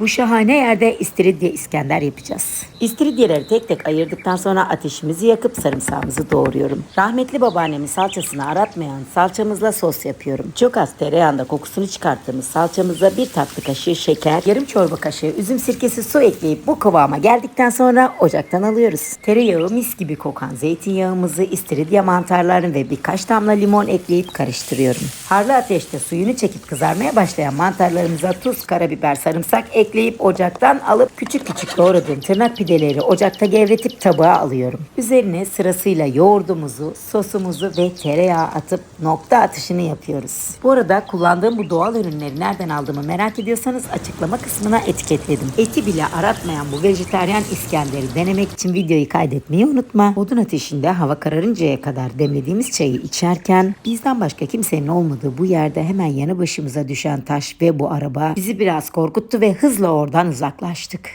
Bu şahane yerde istiridye İskender yapacağız. İstiridyeleri tek tek ayırdıktan sonra ateşimizi yakıp sarımsağımızı doğruyorum. Rahmetli babaannemin salçasını aratmayan salçamızla sos yapıyorum. Çok az tereyağında kokusunu çıkarttığımız salçamıza bir tatlı kaşığı şeker, yarım çorba kaşığı üzüm sirkesi su ekleyip bu kıvama geldikten sonra ocaktan alıyoruz. Tereyağı mis gibi kokan zeytinyağımızı istiridye mantarlarını ve birkaç damla limon ekleyip karıştırıyorum. Harlı ateşte suyunu çekip kızarmaya başlayan mantarlarımıza tuz, karabiber, sarımsak ekleyip ocaktan alıp küçük küçük doğradığım tırnak pideleri ocakta gevretip tabağa alıyorum. Üzerine sırasıyla yoğurdumuzu, sosumuzu ve tereyağı atıp nokta atışını yapıyoruz. Bu arada kullandığım bu doğal ürünleri nereden aldığımı merak ediyorsanız açıklama kısmına etiketledim. Eti bile aratmayan bu vejetaryen İskender'i denemek için videoyu kaydetmeyi unutma. Odun ateşinde hava kararıncaya kadar demlediğimiz çayı içerken bizden başka kimsenin olmadığı bu yerde hemen yanı başımıza düşen taş ve bu araba bizi biraz korkuttu ve hızla oradan uzaklaştık.